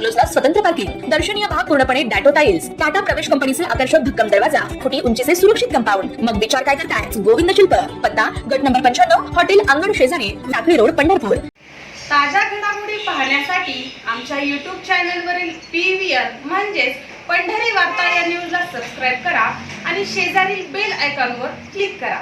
बंगलोजला स्वतंत्र पार्किंग दर्शनीय भाग पूर्णपणे डॅटो टाइल्स टाटा प्रवेश कंपनीचे आकर्षक भक्कम दरवाजा फुटी उंचीचे सुरक्षित कंपाऊंड. मग विचार काय करताय? गोविंद शिल्प. पत्ता गट नंबर पंच्याण्णव हॉटेल अंगण शेजारी लाकडी रोड पंढरपूर. ताज्या घडामोडी पाहण्यासाठी आमच्या यूट्यूब चॅनलवरील पी व्ही आर म्हणजेच पंढरी वार्ता या न्यूजला सबस्क्राईब करा आणि शेजारील बेल आयकॉनवर क्लिक करा.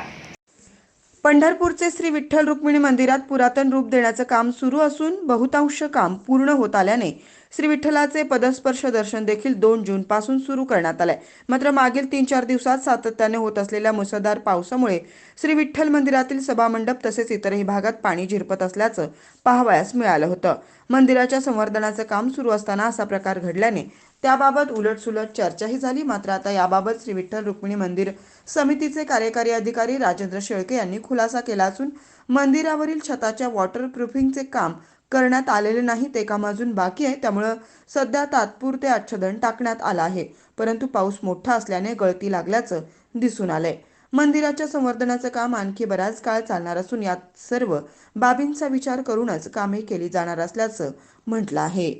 पंढरपूरचे श्री विठ्ठल रुक्मिणी मंदिरात पुरातन रूप देण्याचं काम सुरू असून बहुतांश काम पूर्ण होत आल्याने श्री विठ्ठलाचे पदस्पर्श दर्शन देखील दोन जून पासून सुरू करण्यात आलंय. मात्र मागील तीन चार दिवसात सातत्याने होत असलेल्या मुसळधार पावसामुळे श्री विठ्ठल मंदिरातील सभामंडप तसेच इतरही भागात पाणी झिरपत असल्याचं पाहावयास मिळालं होतं. मंदिराच्या संवर्धनाचं काम सुरू असताना असा प्रकार घडल्याने त्याबाबत उलटसुलट चर्चाही झाली. मात्र आता याबाबत श्री विठ्ठल रुक्मिणी मंदिर समितीचे कार्यकारी अधिकारी राजेंद्र शेळके यांनी खुलासा केला असून मंदिरावरील छताच्या वॉटरप्रूफिंगचे काम करण्यात आलेले नाही ते काम अजून बाकी आहे. त्यामुळं सध्या तात्पुरते आच्छादन टाकण्यात आलं आहे. परंतु पाऊस मोठा असल्याने गळती लागल्याचं दिसून आलंय. मंदिराच्या संवर्धनाचं काम आणखी बराच काळ चालणार असून यात सर्व बाबींचा विचार करूनच कामे केली जाणार असल्याचं म्हटलं आहे.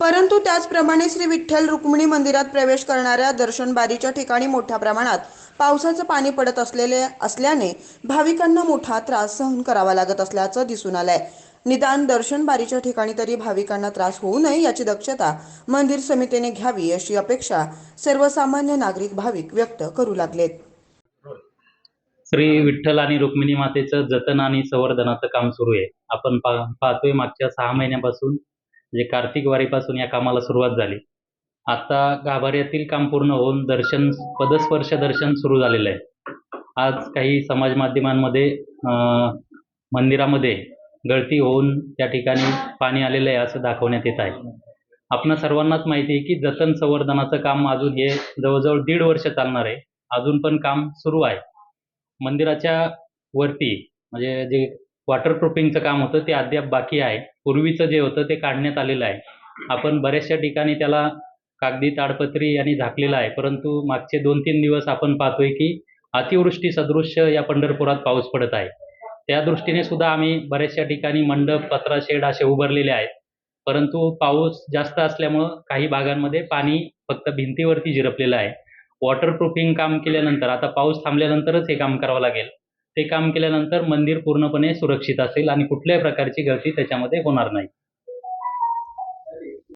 परंतु त्याचप्रमाणे श्री विठ्ठल रुक्मिणी मंदिरात प्रवेश करणाऱ्या दर्शनबारीच्या ठिकाणी मोठ्या प्रमाणात पावसाचं पाणी पडत असलेले असल्याने भाविकांना मोठा त्रास सहन करावा लागत असल्याचं दिसून आलंय. निदान दर्शनबारीच्या ठिकाणी तरी भाविकांना त्रास होऊ नये याची दक्षता मंदिर समितीने घ्यावी अशी अपेक्षा सर्वसामान्य नागरिक भाविक व्यक्त करू लागलेत. श्री विठ्ठल आणि रुक्मिणी मातेचं जतन आणि संवर्धनाचं काम सुरू आहे. आपण पाहतोय मागच्या सहा महिन्यापासून म्हणजे कार्तिक वारीपासून या कामाला सुरुवात झाली. आता गाभाऱ्यातील काम पूर्ण होऊन दर्शन पदस्पर्श दर्शन सुरू झालेलं आहे. आज काही समाज माध्यमांमध्ये मंदिरामध्ये गळती होऊन त्या ठिकाणी पाणी आलेलं आहे असं दाखवण्यात येत आहे. आपणा सर्वांनाच माहिती आहे की जतन संवर्धनाचं काम अजून हे जवळजवळ दीड वर्ष चालणार आहे. अजून पण काम सुरू आहे. मंदिराच्या वरती म्हणजे जे वॉटरप्रूफिंगचं काम होतं ते अद्याप बाकी आहे. पूर्वीचं जे होतं ते काढण्यात आलेलं आहे. आपण बऱ्याचशा ठिकाणी त्याला कागदी ताडपत्री यांनी झाकलेलं आहे. परंतु मागचे दोन तीन दिवस आपण पाहतोय की अतिवृष्टी सदृश्य या पंढरपुरात पाऊस पडत आहे. त्या दृष्टीने सुद्धा आम्ही बऱ्याचशा ठिकाणी मंडप पत्रा शेड असे उभारलेले आहेत. परंतु पाऊस जास्त असल्यामुळं काही भागांमध्ये पाणी फक्त भिंतीवरती झिरपलेलं आहे. वॉटरप्रूफिंग काम केल्यानंतर आता पाऊस थांबल्यानंतरच हे काम करावं लागेल. ते काम केल्यानंतर मंदिर पूर्णपणे सुरक्षित असेल आणि कुठल्याही प्रकारची गळती त्याच्यामध्ये होणार नाही.